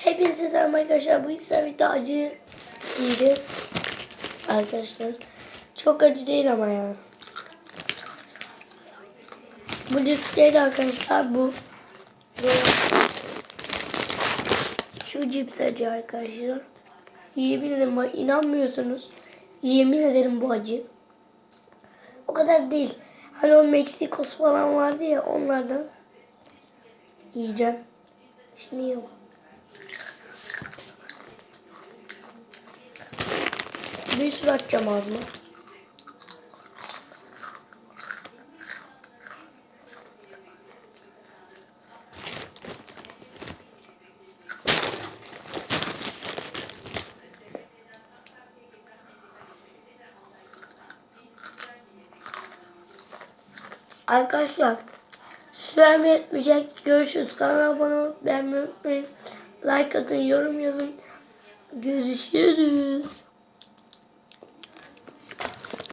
Hepinize selam arkadaşlar. Bu istavrit'te acı yiyeceğiz. Arkadaşlar. Çok acı değil ama ya. Bu değil arkadaşlar. Bu. Şu cips acı arkadaşlar. Yemin ederim inanmıyorsunuz. Yemin ederim bu acı. O kadar değil. Hani o Meksikos falan vardı ya onlardan yiyeceğim. Şimdi yiyorum. Bir sürü atacağım ağzıma. Arkadaşlar sürem yetmeyecek. Görüşürüz. Kanala abone beğenmeyi unutmayın. Like atın, yorum yazın. Görüşürüz.